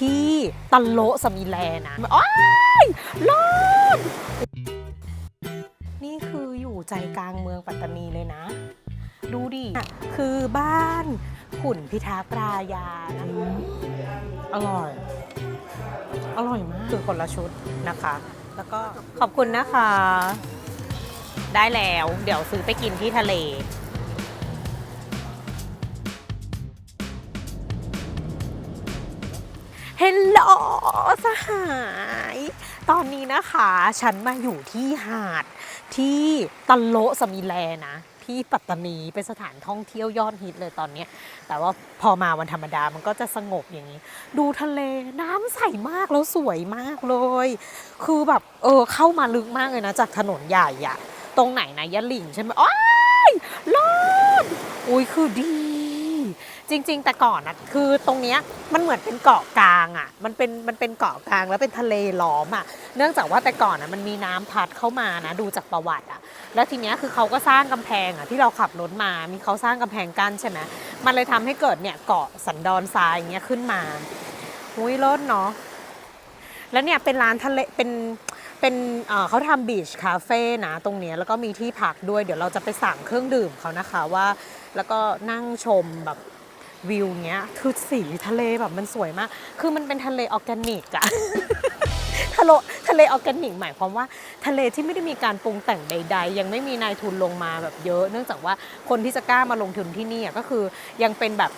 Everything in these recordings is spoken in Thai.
ที่ตันโละสมิแลนะโอ้ยร้อนนี่คืออยู่ใจกลางเมืองปัตตานีเลยนะ ดูดิ คือบ้านขุนพิทักษ์รายานะอร่อย อร่อยมาก คือคนละชุดนะคะ แล้วก็ขอบคุณนะคะ ได้แล้ว เดี๋ยวซื้อไปกินที่ทะเล เฮลโลสหาย ตอนนี้นะคะ ฉันมาอยู่ที่หาดที่ตันโลสมิแลนะ ที่ปัตตานีเป็นสถานท่องเที่ยวยอดฮิตเลยตอนนี้ แต่ว่าพอมาวันธรรมดามันก็จะสงบอย่างนี้ ดูทะเลน้ำใสมากแล้วสวยมากเลย คือแบบเออเข้ามาลึกมากเลยนะ จากถนนใหญ่อะตรงไหนนะยะหลิ่งใช่ไหมอ้ายร้อนอุ้ยคือดี จริง ๆ แต่ก่อนนะคือตรงเนี้ยมันเหมือนเป็นเกาะกลางอะ่ะ มันเป็นมันเป็นเกาะกลางแล้วเป็นทะเลล้อมอะ่ะ เนื่องจากว่าแต่ก่อนอะมันมีน้ำพัดเข้ามานะดูจากประวัติอะ่ะ แล้วทีเนี้ยคือเขาก็สร้างกำแพงอะ่ะที่เราขับรถมา มีเขาสร้างกำแพงกั้นใช่ไหมมันเลยทำให้เกิดเนี่ยเกาะสันดอนทรายอย่างเงี้ยขึ้นมาหุ้ยรถเนาะแล้วเนี่ยเป็นร้านทะเลเป็นเป็นเอ่อเขาทำบีชคาเฟ่นะตรงเนี้ยแล้วก็มีที่พักด้วย เดี๋ยวเราจะไปสั่งเครื่องดื่มเขานะคะว่า แล้วก็นั่งชมแบบ วิวเงี้ย คือสีทะเลแบบมันสวยมาก คือมันเป็นทะเลออร์แกนิกอะทะเลทะเลออร์แกนิกหมายความว่าทะเลที่ไม่ได้มีการปรุงแต่งใด ๆ ยังไม่มีนายทุนลงมาแบบเยอะ เนื่องจากว่าคนที่จะกล้ามาลงทุนที่นี่อะก็คือยังเป็นแบบ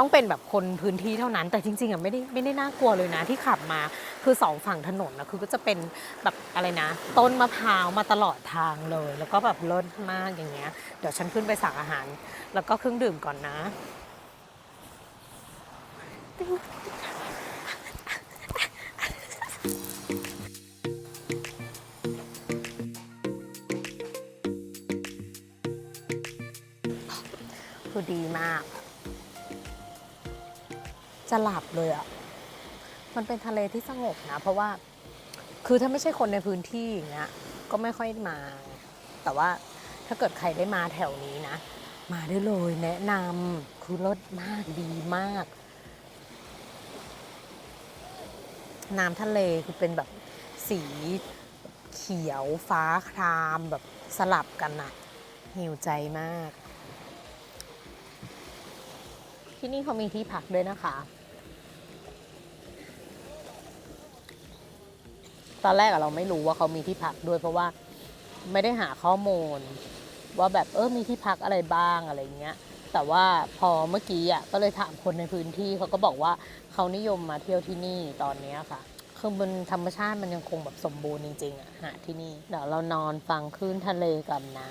ต้องเป็นแบบคนพื้นที่เท่านั้น แต่จริงๆอะไม่ได้ไม่ได้น่ากลัวเลยนะที่ขับมาคือสองฝั่งถนนนะคือก็จะเป็นแบบอะไรนะ ต้นมะพร้าวมาตลอดทางเลย แล้วก็แบบเลิศมากอย่างเงี้ย เดี๋ยวฉันขึ้นไปสั่งอาหาร แล้วก็เครื่องดื่มก่อนนะ คือดีมาก จะหลับเลยอะ มันเป็นทะเลที่สงบนะ เพราะว่า คือถ้าไม่ใช่คนในพื้นที่อย่างเงี้ย ก็ไม่ค่อยมา แต่ว่าถ้าเกิดใครได้มาแถวนี้นะ มาได้เลยแนะนำคือรสมากดีมาก น้ำทะเลคือเป็นแบบสีเขียวฟ้าครามแบบสลับกันอะหิวใจมาก ที่นี่เขามีที่พักด้วยนะคะ ตอนแรกเราไม่รู้ว่าเขามีที่พักด้วยเพราะว่าไม่ได้หาข้อมูล ว่าแบบเออมีที่พักอะไรบ้างอะไรเงี้ย แต่ว่าพอเมื่อกี้อะก็เลยถามคนในพื้นที่เขาก็บอกว่าเขานิยมมาเที่ยวที่นี่ตอนนี้ค่ะคือมันธรรมชาติมันยังคงแบบสมบูรณ์จริงๆอะหาที่นี่เดี๋ยวเรานอนฟังคลื่นทะเลกันนะ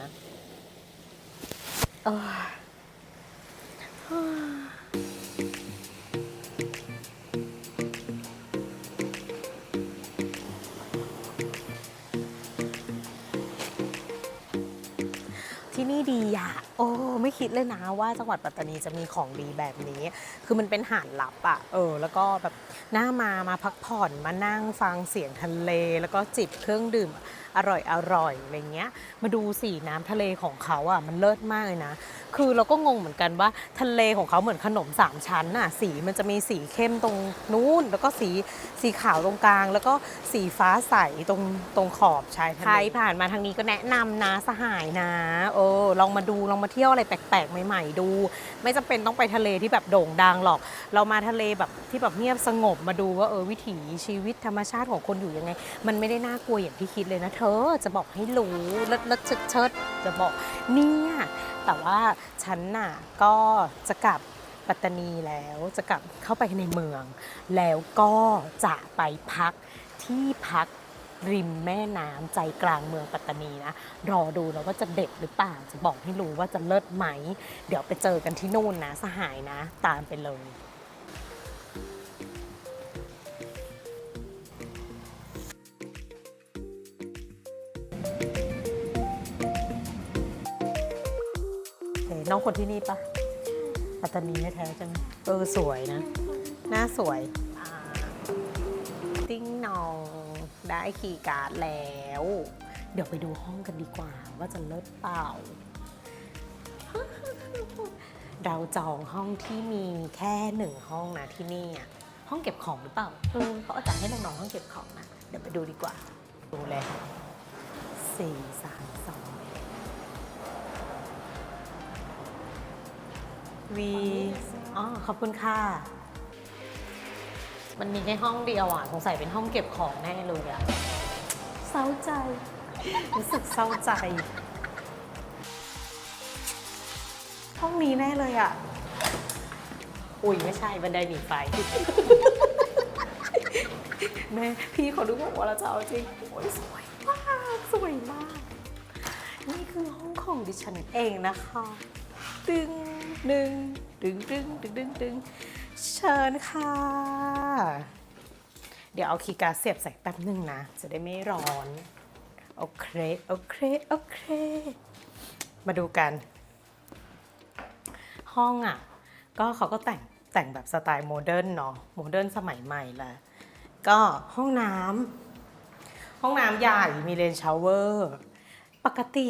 ที่นี่ดีอะ โอ้ไม่คิดเลยนะว่าจังหวัดปัตตานีจะมีของดีแบบนี้ คือมันเป็นหาดลับอะเออ แล้วก็แบบน่ามามาพักผ่อนมานั่งฟังเสียงทะเล แล้วก็จิบเครื่องดื่ม อร่อยอร่อยอะไรเงี้ย มาดูสีน้ำทะเลของเขาอะมันเลิศมากเลยนะ คือเราก็งงเหมือนกันว่าทะเลของเขาเหมือนขนมสามชั้นน่ะสีมันจะมีสีเข้มตรงนู้น แล้วก็สีสีขาวตรงกลาง แล้วก็สีฟ้าใสตรงตรงขอบชายทะเลใครผ่านมาทางนี้ก็แนะนำนะสหายนะเออลองมาดูลองมาเที่ยวอะไรแปลกๆใหม่ ๆ ดู ไม่จำเป็นต้องไปทะเลที่แบบโด่งดังหรอก เรามาทะเลแบบที่แบบเงียบสงบมาดูว่าเออวิถีชีวิตธรรมชาติของคนอยู่ยังไง มันไม่ได้น่ากลัวอย่างที่คิดเลยนะเธอจะบอกให้รู้เลิศเลิศเชิดเชิดจะบอกเนี่ยแต่ว่าฉันน่ะก็จะกลับปัตตานีแล้วจะกลับเข้าไปในเมือง แล้วก็จะไปพักที่พักริมแม่น้ำใจกลางเมืองปัตตานีนะ รอดูนะว่าจะเด็ดหรือเปล่า จะบอกให้รู้ว่าจะเลิศไหม เดี๋ยวไปเจอกันที่นู่นนะ สหายนะ ตามไปเลย น้องคนที่นี่ปะปัตตานีแท้ๆใช่ไหมเออสวยนะ หน้าสวยอ่าติ้งนองได้คีย์การ์ดแล้ว เดี๋ยวไปดูห้องกันดีกว่า ว่าจะเลิศเปล่า เราจองห้องที่มีแค่หนึ่งห้องนะที่นี่อะห้องเก็บของหรือเปล่าเออเขาอาจจะให้น้องๆห้องเก็บของนะ เดี๋ยวไปดูดีกว่า ดูเลยสี่สาม วีอ๋อขอบคุณค่ะ มันมีแค่ห้องเดียวอะสงสัยเป็นห้องเก็บของแน่เลยอะเศร้าใจ รู้สึกเศร้าใจ ห้องนี้แน่เลยอะ อุ้ยไม่ใช่บันไดหนีไฟ แม่พี่เขาดูบอกว่าเราจะเอาจริงโอ้ยสวยมากสวยมาก นี่คือห้องของดิฉันเองนะคะ ตึง หนึ่งดึงดึงดึงดึงดึงเชิญค่ะ เดี๋ยวเอาคีย์การ์ดเสียบใส่แป๊บหนึ่งนะ จะได้ไม่ร้อน โอเค โอเค โอเค มาดูกัน ห้องอะ ก็เขาก็แต่งแต่งแบบสไตล์โมเดิร์นเนาะโมเดิร์นสมัยใหม่แหละก็ห้องน้ำห้องน้ำใหญ่มีเลนชาวเวอร์ ปกติ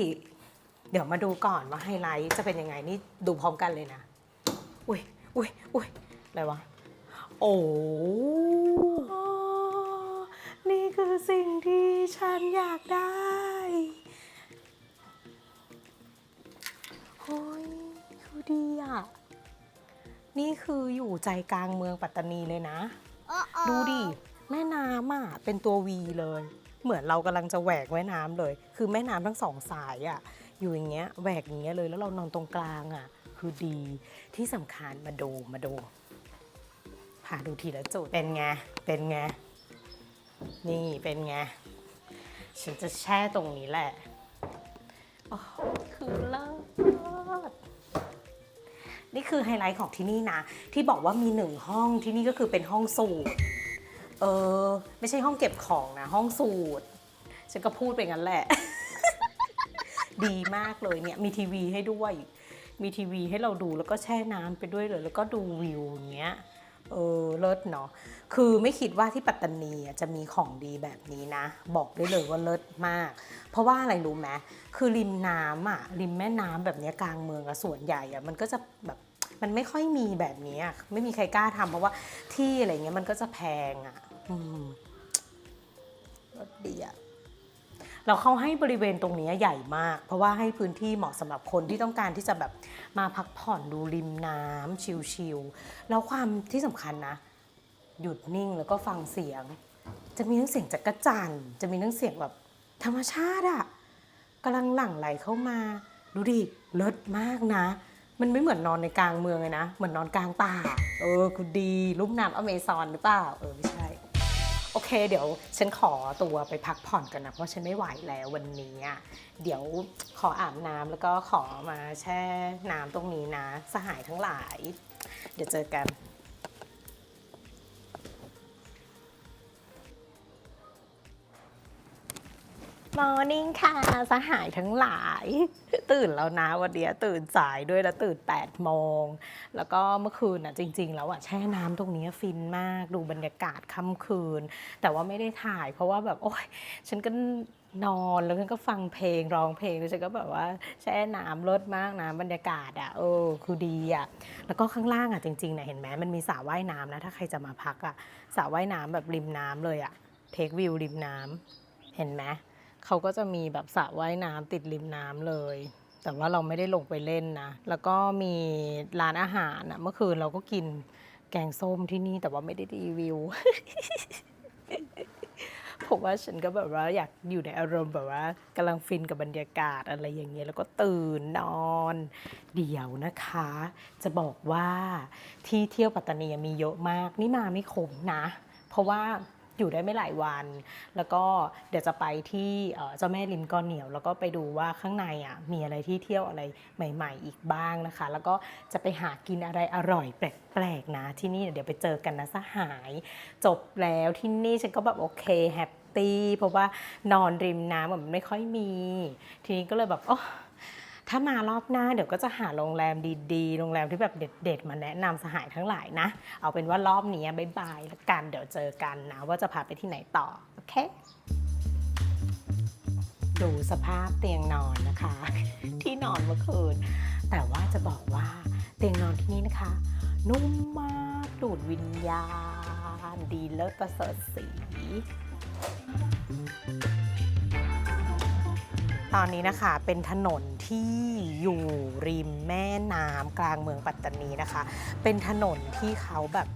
เดี๋ยวมาดูก่อนว่าไฮไลท์จะเป็นยังไงนี่ดูพร้อมกันเลยนะ อุ้ยอุ้ยอุ้ยอะไรวะ โอ้ นี่คือสิ่งที่ฉันอยากได้โอ้ยคือดีอะ นี่คืออยู่ใจกลางเมืองปัตตานีเลยนะ ดูดิ แม่น้ำอะ เป็นตัววีเลย เหมือนเรากำลังจะแหวกแม่น้ำเลย คือแม่น้ำทั้งสองสายอะ อยู่อย่างเงี้ยแหวกอย่างเงี้ยเลยแล้วเรานอนตรงกลางอะ คือดีที่สำคัญมาดูมาดูพาดูทีละจุดเป็นไงเป็นไงนี่เป็นไงฉันจะแช่ตรงนี้แหละโอ้คือเลิศนี่คือไฮไลท์ของที่นี่นะ ที่บอกว่ามีหนึ่งห้องที่นี่ก็คือเป็นห้องสูตร เออ ไม่ใช่ห้องเก็บของนะ ห้องสูตร ฉันก็พูดไปงั้นแหละ ดีมากเลยเนี่ยมีทีวีให้ด้วย มีทีวีให้เราดูแล้วก็แช่น้ำไปด้วยเลย แล้วก็ดูวิวอย่างเงี้ยเออเลิศเนาะคือไม่คิดว่าที่ปัตตานีอะจะมีของดีแบบนี้นะ บอกได้เลยว่าเลิศมาก เพราะว่าอะไรรู้ไหมคือริมน้ำอะริมแม่น้ำแบบนี้กลางเมืองอะส่วนใหญ่อะมันก็จะแบบมันไม่ค่อยมีแบบนี้อะไม่มีใครกล้าทำเพราะว่าที่อะไรเงี้ยมันก็จะแพงอะอืมรถดีอะ เราเขาให้บริเวณตรงนี้ใหญ่มาก เพราะว่าให้พื้นที่เหมาะสำหรับคนที่ต้องการที่จะแบบมาพักผ่อนดูริมน้ำชิลๆแล้วความที่สำคัญนะ หยุดนิ่งแล้วก็ฟังเสียง จะมีทั้งเสียงจักระจันจะมีทั้งเสียงแบบธรรมชาติอะกำลังหลั่งไหลเข้ามาดูดิเลิศมากนะ มันไม่เหมือนนอนในกลางเมืองเลยนะ เหมือนนอนกลางป่า เออคือดีลุ่มน้ำอเมซอนหรือเปล่า เออไม่ใช่ โอเค เดี๋ยวฉันขอตัวไปพักผ่อนกันนะ เพราะฉันไม่ไหวแล้ววันนี้อะเดี๋ยวขออาบน้ำแล้วก็ขอมาแช่น้ำตรงนี้นะ สหายทั้งหลาย เดี๋ยวเจอกัน มอร์นิ่งค่ะ สหายทั้งหลาย ตื่นแล้วนะวันเดียตื่นสายด้วยแล้วตื่น8โมง แล้วก็เมื่อคืนอะจริง ๆ แล้วอะแช่น้ำตรงนี้ฟินมากดูบรรยากาศค่ำคืน แต่ว่าไม่ได้ถ่ายเพราะว่าแบบ โอ๊ย ฉันก็นอนแล้วฉันก็ฟังเพลงร้องเพลงแล้วฉันก็แบบว่าแช่น้ำรดมากนะบรรยากาศอะเออคือดีอะแล้วก็ข้างล่างอะจริงๆเนี่ยเห็นไหมมันมีสระว่ายน้ำนะถ้าใครจะมาพักอะสระว่ายน้ำแบบริมน้ำเลยอะเทควิวริมน้ำเห็นไหม เขาก็จะมีแบบสระว่ายน้ำติดริมน้ำเลย แต่ว่าเราไม่ได้ลงไปเล่นนะ แล้วก็มีร้านอาหารนะเมื่อคืนเราก็กินแกงส้มที่นี่แต่ว่าไม่ได้รีวิวผมว่าฉันก็แบบว่าอยากอยู่ในอารมณ์แบบว่ากำลังฟินกับบรรยากาศอะไรอย่างเงี้ยแล้วก็ตื่นนอน เดี๋ยวนะคะ จะบอกว่าที่เที่ยวปัตตานีมีเยอะมาก นี่มาไม่ขมนะ เพราะว่า อยู่ได้ไม่หลายวัน แล้วก็เดี๋ยวจะไปที่เจ้าแม่ริมก้อนเหนียว แล้วก็ไปดูว่าข้างในอะมีอะไรที่เที่ยวอะไรใหม่ ๆ อีกบ้างนะคะ แล้วก็จะไปหากินอะไรอร่อยแปลกๆนะ ที่นี่เดี๋ยวไปเจอกันนะสหาย จบแล้วที่นี่ฉันก็แบบโอเคแฮปปี้เพราะว่านอนริมน้ำมันไม่ค่อยมี ทีนี้ก็เลยแบบโอ้ ถ้ามารอบหน้าเดี๋ยวก็จะหาโรงแรมดีๆ โรงแรมที่แบบเด็ดๆ มาแนะนำสหายทั้งหลายนะ เอาเป็นว่ารอบนี้บายบายแล้วกันเดี๋ยวเจอกันนะ ว่าจะพาไปที่ไหนต่อ โอเค ดูสภาพเตียงนอนนะคะ ที่นอนเมื่อคืน แต่ว่าจะบอกว่าเตียงนอนที่นี่นะคะ นุ่มมากกดูดวิญญาณ ดีเลิศประเสริฐสี ตอนนี้นะคะเป็นถนนที่อยู่ริมแม่น้ำกลางเมืองปัตตานีนะคะ เป็นถนนที่เขาแบบ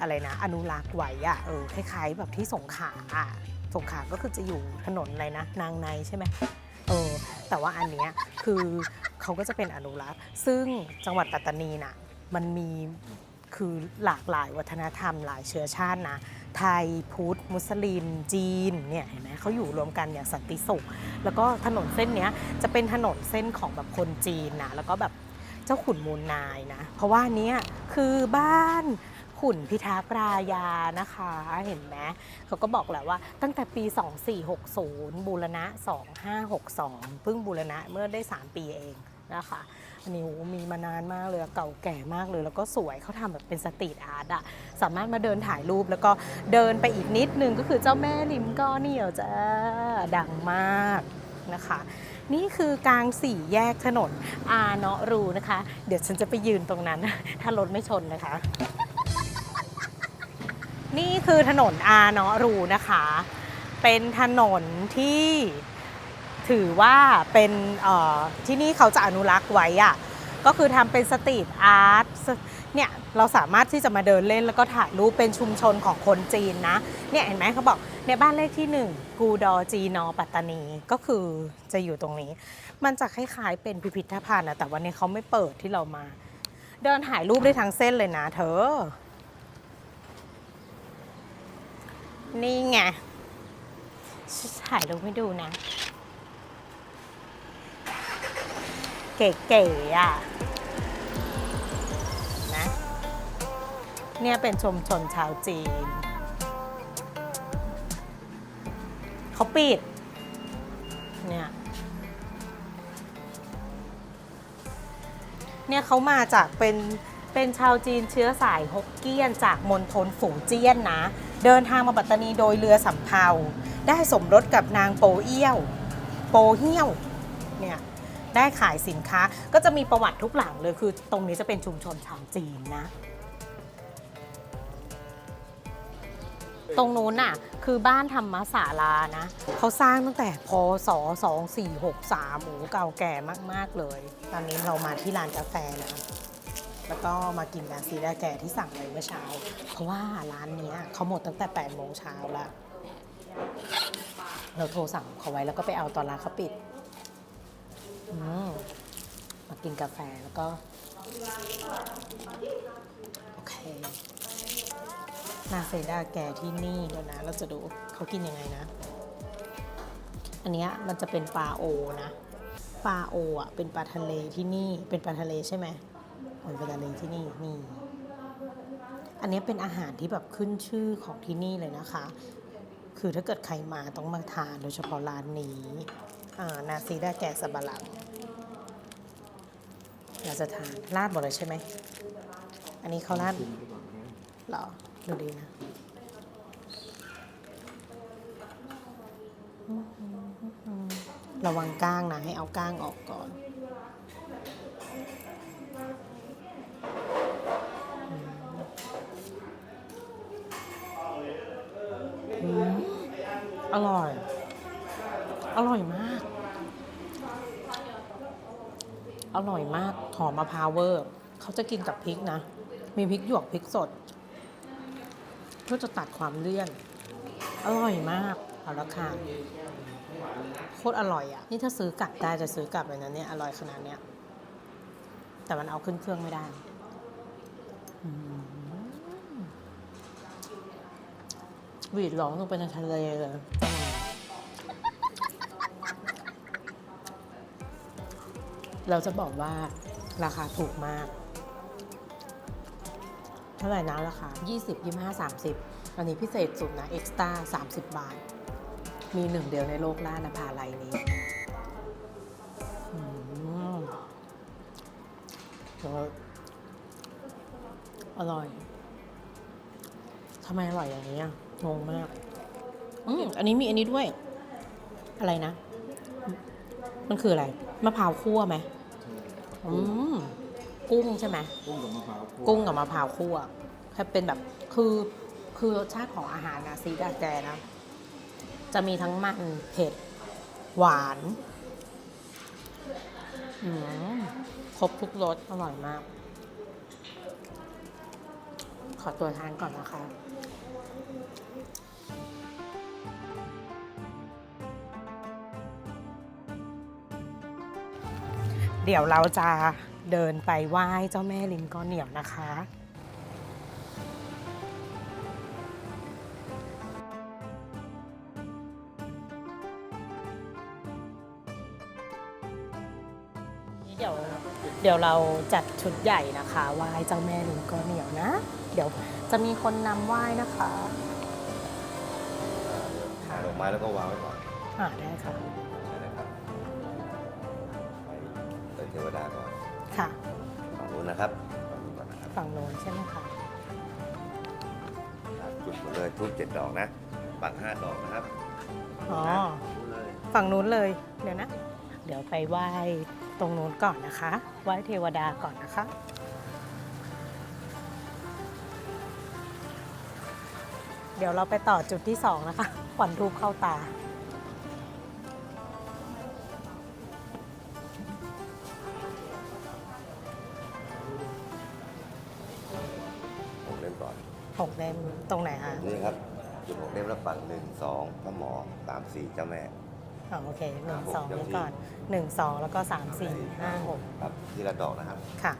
อะไรนะ อนุรักษ์ไว้อะเออคล้ายๆ แบบที่สงขลาอะสงขลาก็คือจะอยู่ถนนอะไรนะ นางในใช่ไหมเออแต่ว่าอันเนี้ยคือเขาก็จะเป็นอนุรักษ์ ซึ่งจังหวัดปัตตานีน่ะมันมีคือหลากหลายวัฒนธรรมหลายเชื้อชาตินะ ไทย พุทธ มุสลิม จีน เนี่ยเห็นไหมเขาอยู่รวมกันอย่างสันติสุข แล้วก็ถนนเส้นเนี้ยจะเป็นถนนเส้นของแบบคนจีนนะ แล้วก็แบบเจ้าขุนมูลนายนะ เพราะว่าเนี้ยคือบ้านขุนพิทักษ์รายานะคะ เห็นไหมเขาก็บอกแหละว่าตั้งแต่ปี 2460 บูรณะ 2562 เพิ่งบูรณะเมื่อได้ 3 ปีเองนะคะ นนี้มีมานานมากเลยเก่าแก่มากเลย แล้วก็สวยเขาทำแบบเป็นสตรีทอาร์ตอะสามารถมาเดินถ่ายรูปแล้วก็เดินไปอีกนิดนึงก็คือเจ้าแม่ริมก้อนเหนียวจ้าดังมากนะคะ นี่คือกลางสี่แยกถนนอาเนาะรูนะคะ เดี๋ยวฉันจะไปยืนตรงนั้น ถ้ารถไม่ชนนะคะ นี่คือถนนอาเนาะรูนะคะ เป็นถนนที่ ถือว่าเป็นที่นี่เขาจะอนุรักษ์ไว้อะก็คือทำเป็นสตรีทอาร์ตเนี่ยเราสามารถที่จะมาเดินเล่นแล้วก็ถ่ายรูปเป็นชุมชนของคนจีนนะเนี่ยเห็นไหมเขาบอกในยบ้านเลขที่ 1 กูดอจีนอปัตตานีก็คือจะอยู่ตรงนี้ มันจะคล้ายๆเป็นพิพิธภัณฑ์นะแต่วันนี้เขาไม่เปิดที่เรามา เดินถ่ายรูปได้ทั้งเส้นเลยนะเธอ นี่ไงถ่ายรูปให้ดูนะ เก๋ๆอะนะเนี่ยเป็นชุมชนชาวจีน เขาปิด เนี่ยเนี่ยเขามาจากเป็นเป็นชาวจีนเชื้อสายฮกเกี้ยนจากมณฑลฝูเจี้ยนนะ เดินทางมาปัตตานีโดยเรือสำเภา ได้สมรสกับนางโปเอี้ยว โปเฮี้ยวเนี่ย ได้ขายสินค้าก็จะมีประวัติทุกหลังเลยคือตรงนี้จะเป็นชุมชนชาวจีนนะ ตรงนู้นน่ะคือบ้านธรรมศาลานะเขาสร้างตั้งแต่พศ2463โอ้เก่าแก่มาก ๆ เลย ตอนนี้เรามาที่ร้านกาแฟนะแล้วก็มากินนาซีดาแก่ที่สั่งไว้เมื่อเช้า เพราะว่าร้านนี้เขาหมดตั้งแต่8โมงเช้าแล้วเราโทรสั่งเขาไว้แล้วก็ไปเอาตอนร้านเขาปิด อืมมากินกาแฟแล้วก็ โอเค นาเซดาแกที่นี่เดี๋ยวนะ เราจะดูเขากินยังไงนะ อันเนี้ยมันจะเป็นปลาโอนะ ปลาโออะเป็นปลาทะเลที่นี่ เป็นปลาทะเลใช่ไหมเป็นปลาทะเลที่นี่นี่ อันเนี้ยเป็นอาหารที่แบบขึ้นชื่อของที่นี่เลยนะคะ คือถ้าเกิดใครมาต้องมาทานโดยเฉพาะร้านนี้ นาซีดาแกงสับปะหลังเราจะทานราดหมดเลยใช่ไหม อันนี้เขาราดหรอ ดูดีนะระวังก้างนะ ให้เอาก้างออกก่อน อืมอร่อย อร่อยมาก อ ร่อยมาก หอมมะพร้าวเวอร์ เขาจะกินกับพริกนะ มีพริกหยวกพริกสด เพื่อจะตัดความเลี่ยน อร่อยมาก เอาละค่ะ โคตรอร่อยอะ นี่ถ้าซื้อกลับได้จะซื้อกลับเลยนะเนี่ย อร่อยขนาดเนี้ย แต่มันเอาขึ้นเครื่องไม่ได้หวีดร้องลงไปในทะเลเลย เราจะบอกว่าราคาถูกมาก เท่าไหร่นะราคา 20 25 30 อันนี้พิเศษสุดนะเอ็กซ์ต้า30 บาท มีหนึ่งเดียวในโลกล่านภาลัยนี้อืมแล้วอร่อย ทำไมอร่อยอย่างนี้อะ งงมาก อืมอันนี้มีอันนี้ด้วย อะไรนะ มันคืออะไร มะพร้าวคั่วไหม อืมกุ้งใช่ไหมกุ้งกับมะพร้าวคั่วกุ้งกับมะพร้าวคั่วโอเคถ้าเป็นแบบคือคือรสชาติของอาหารนะซีดาแจนะ จะมีทั้งมันเผ็ด หวานอืมครบทุกรสอร่อยมาก ขอตัวทานก่อนนะคะ เดี๋ยวเราจะเดินไปไหว้เจ้าแม่ลิมก้อนเหนียวนะคะเดี๋ยวเดี๋ยวเราจัดชุดใหญ่นะคะไหว้เจ้าแม่ลิงก้อนเหนียวนะ เดี๋ยวจะมีคนนำไหว้นะคะหาดอกไม้แล้วก็วางไว้ก่อนอ่าได้ค่ะ นู้นนะครับฝั่งนู้นก่อนนะครับฝั่งโน้นใช่ไหมคะครับจุดหมดเลยทุกเจ็ดดอกนะปักห้าดอกนะครับอ๋อรู้เลยฝั่งนู้นเลยเดี๋ยวนะ เดี๋ยวไปไหว้ตรงนู้นก่อนนะคะไหว้เทวดาก่อนนะคะเดี๋ยวเราไปต่อจุดที่สองนะคะขวัญรูปเข้าตา จุดหกเล่มแล้วปักหนึ่งสองพระหมอสามสี่เจ้าแม่อ๋อโอเคหนึ่งครับผมสองเดี๋ยวไว้ที่ก่อนหนึ่งสองแล้วก็สามสี่ห้าหกครับที่ละดอกนะครับ ค่ะ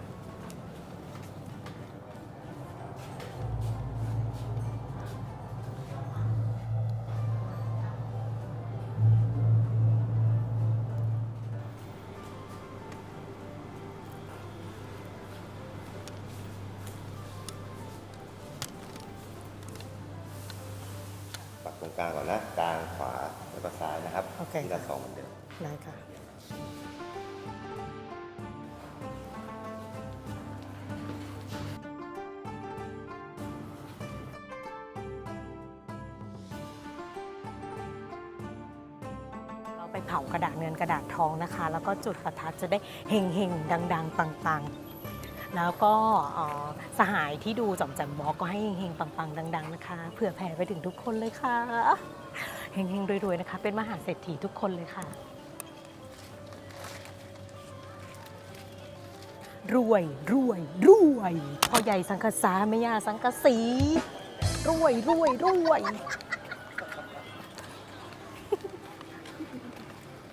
เราไปเผากระดาษเงินกระดาษทองนะคะ แล้วก็จุดประทัดจะได้เฮงเฮงๆ ดังๆปังๆ แล้วก็สหายที่ดูจอมแจมบอกก็ให้เฮงๆปังๆ ดัง ๆ นะคะเผื่อแผ่ไปถึงทุกคนเลยค่ะเฮงๆรวยๆนะคะ เป็นมหาเศรษฐีทุกคนเลยค่ะ รวยรวยรวยพ่อใหญ่สังกษาแม่ย่าสังกสีรวยรวยรวย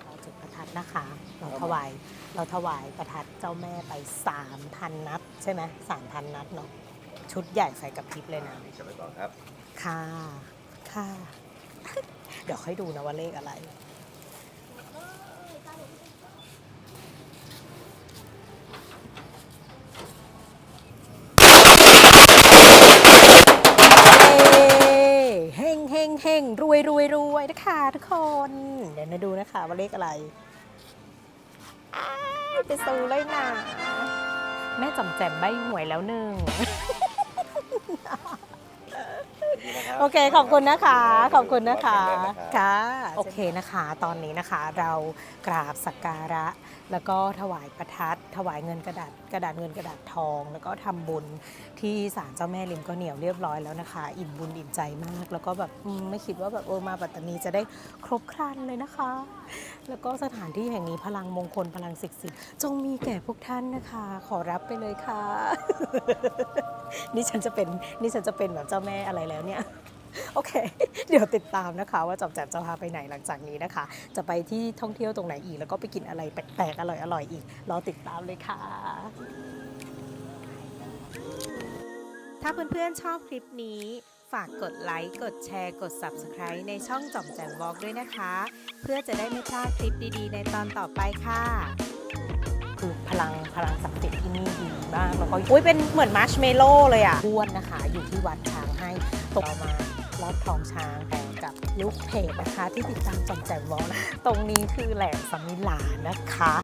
เราจุดประทัด นะคะ เราถวายเราถวายประทัดเจ้าแม่ไปสามพันนัด ใช่ไหมสามพันนัดเนาะชุดใหญ่ใส่กับพริบเลยนะ นี่จะไปก่อนครับ ค่ะ ค่ะ เดี๋ยวค่อยดูนะว่าเลขอะไร เฮงเฮงเฮงรวยรวยรวยนะคะทุกคน เดี๋ยวมาดูนะคะว่าเลขอะไรอ้าย ไปซูเลยนะ แม่จำแจมใบหวยแล้วหนึ่ง โอเคขอบคุณนะคะ ขอบคุณนะคะค่ะโอเคนะคะ ตอนนี้นะคะเรากราบสักการะ แล้วก็ถวายประทัด ถวายเงินกระดาษกระดาษเงินกระดาษทอง แล้วก็ทำบุญที่ศาลเจ้าแม่ลิมก็เหนียวเรียบร้อยแล้วนะคะ อิ่มบุญอิ่มใจมาก แล้วก็แบบอืมไม่คิดว่าแบบเออมาปัตตานีจะได้ครบครันเลยนะคะ แล้วก็สถานที่แห่งนี้พลังมงคลพลังศักดิ์สิทธิ์จงมีแก่พวกท่านนะคะ ขอรับไปเลยค่ะ นี่ฉันจะเป็นนี่ฉันจะเป็นแบบเจ้าแม่อะไรแล้วเนี่ยโอเค เดี๋ยวติดตามนะคะว่าจอบแจมจะพาไปไหนหลังจากนี้นะคะ จะไปที่ท่องเที่ยวตรงไหนอีก แล้วก็ไปกินอะไรแปลกๆอร่อยๆอีก รอติดตามเลยค่ะ ถ้าเพื่อนๆชอบคลิปนี้ ฝากกดไลค์ กดแชร์ กด Subscribe ในช่องจ่อมแจมวอล์กด้วยนะคะ เพื่อจะได้ไม่พลาดคลิปดีๆ ในตอนต่อไปค่ะ คือพลังพลังศักดิ์สิทธิ์ที่นี่ดีมากแล้วก็อุ้ยเป็นเหมือนมาร์ชเมลโล่เลยอะบ้วนนะคะ อยู่ที่วัดช้าง ให้ตรงมาลอดทองช้างแต่กับลูกเพจนะคะ ที่ติดตามจอมแจมวอลตรงนี้คือแหลมสมิลานะคะ